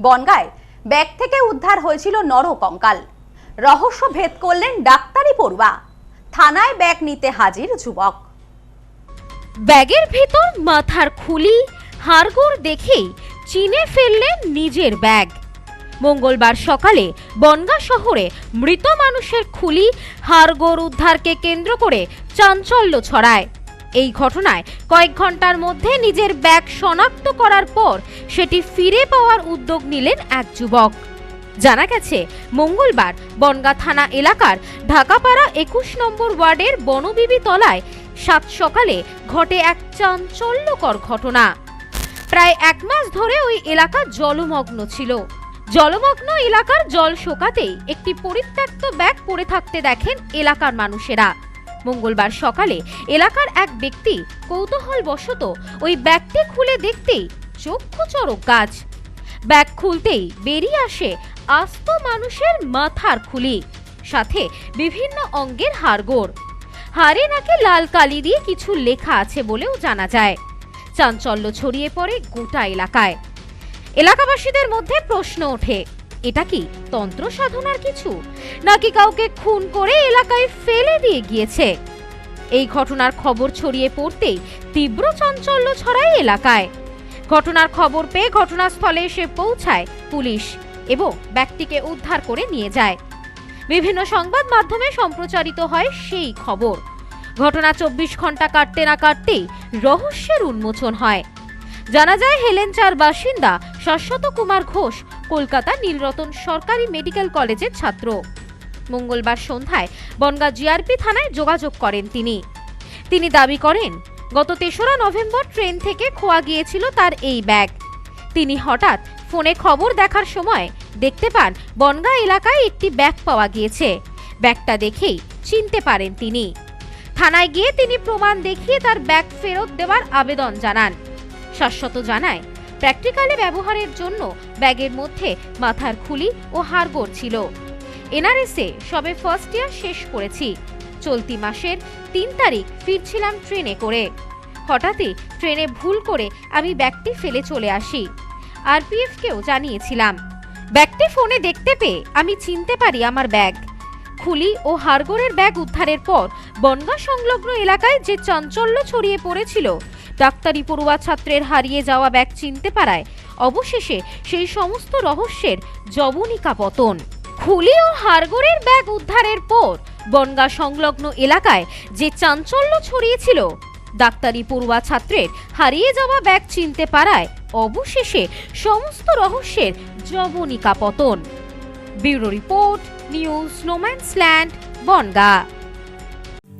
বনগায় bag থেকে উদ্ধার হয়েছিল নরকঙ্কাল রহস্য ভেদ করলেন ডাক্তারি পড়ুয়া। থানায় ব্যাগ নিতে হাজির যুবক। ব্যাগের ভেতর মাথার খুলি, হাড়গোড় দেখেই চিনে ফেললেন নিজের ব্যাগ। মঙ্গলবার সকালে বনগা শহরে মৃত মানুষের খুলি, হাড়গোড় উদ্ধারকে কেন্দ্র করে চাঞ্চল্য ছড়ায়। এই ঘটনায় কয়েক ঘণ্টার মধ্যে নিজের ব্যাগ শনাক্ত করার পর সেটি ফিরে পাওয়ার উদ্যোগ নিলেন এক যুবক। জানা গেছে, মঙ্গলবার বনগা থানা এলাকার ঢাকাপাড়া একুশ নম্বর ওয়ার্ডের বনবিবি তলায় সাত সকালে ঘটে এক চাঞ্চল্যকর ঘটনা। প্রায় এক মাস ধরে ওই এলাকা জলমগ্ন ছিল। জলমগ্ন এলাকার জল শোকাতেই একটি পরিত্যক্ত ব্যাগ পড়ে থাকতে দেখেন এলাকার মানুষেরা। মঙ্গলবার সকালে এলাকার এক ব্যক্তি কৌতূহলবশত ওই ব্যাগটি খুলে দেখতেই চক্ষু চড়ক গাছ। ব্যাগ খুলতেই বেরিয়ে আসে আস্ত মানুষের মাথার খুলি, সাথে বিভিন্ন অঙ্গের হাড়গোড়। হাড়ে নাকি লাল কালি দিয়ে কিছু লেখা আছে বলেও জানা যায়। চাঞ্চল্য ছড়িয়ে পড়ে গোটা এলাকায়। এলাকাবাসীদের মধ্যে প্রশ্ন ওঠে এটা কি তন্ত্র সাধনার কিছু? নাকি কাউকে খুন করে এলাকায় ফেলে দিয়ে গিয়েছে? এই ঘটনার খবর ছড়িয়ে পড়তেই তীব্র চাঞ্চল্য ছড়ায় এলাকায়। ঘটনার খবর পেয়ে ঘটনাস্থলে এসে পৌঁছায় পুলিশ এবং ব্যক্তিকে উদ্ধার করে নিয়ে যায়। বিভিন্ন সংবাদ মাধ্যমে সম্প্রচারিত হয় সেই খবর। ঘটনা চব্বিশ ঘণ্টা কাটতে না কাটতেই রহস্যের উন্মোচন হয়। জানা যায় হেলেঞ্চার বাসিন্দা শাশ্বত কুমার ঘোষ, কলকাতা নীলরতন সরকারি মেডিকেল কলেজের ছাত্র। মঙ্গলবার সন্ধ্যায় বনগাঁ জিআরপি থানায় যোগাযোগ করেন তিনি। তিনি দাবি করেন, গত তেসরা নভেম্বর ট্রেন থেকে খোয়া গিয়েছিল তার এই ব্যাগ। তিনি হঠাৎ ফোনে খবর দেখার সময় দেখতে পান বনগাঁ এলাকায় একটি ব্যাগ পাওয়া গিয়েছে। ব্যাগটা দেখেই চিনতে পারেন তিনি। থানায় গিয়ে তিনি প্রমাণ দেখিয়ে তার ব্যাগ ফেরত দেওয়ার আবেদন জানান। শাশ্বত জানায়, প্র্যাকটিক্যালে ব্যবহারের জন্য ব্যাগের মধ্যে মাথার খুলি ও হাড়গোড় ছিল। এনআরএসে সবে ফার্স্ট ইয়ার শেষ করেছি। চলতি মাসের তিন তারিখ ফিরছিলাম ট্রেনে করে। হঠাৎই ট্রেনে ভুল করে আমি ব্যাগটি ফেলে চলে আসি। আরপিএফকেও জানিয়েছিলাম, ব্যাগটি ফোনে দেখতে পেয়ে আমি চিনতে পারি আমার ব্যাগ। খুলি ও হাড়গোড়ের ব্যাগ উদ্ধারের পর বনগাঁ সংলগ্ন এলাকায় যে চাঞ্চল্য ছড়িয়ে পড়েছিল ডাক্তারি পড়ুয়া ছাত্রের হারিয়ে যাওয়া ব্যাগ চিনতে পারায়। অবশেষে সেই সমস্ত রহস্যের জবনিকা পতন। খুলি ও হাড়গোড়ের ব্যাগ উদ্ধারের পর বনগাঁ সংলগ্ন এলাকায় যে চাঞ্চল্য ছড়িয়েছিল, ডাক্তারি পড়ুয়া ছাত্রের হারিয়ে যাওয়া ব্যাগ চিনতে পারায় অবশেষে সমস্ত রহস্যের জবনিকা পতন। Bureau report, news, no man's land, Bongaon.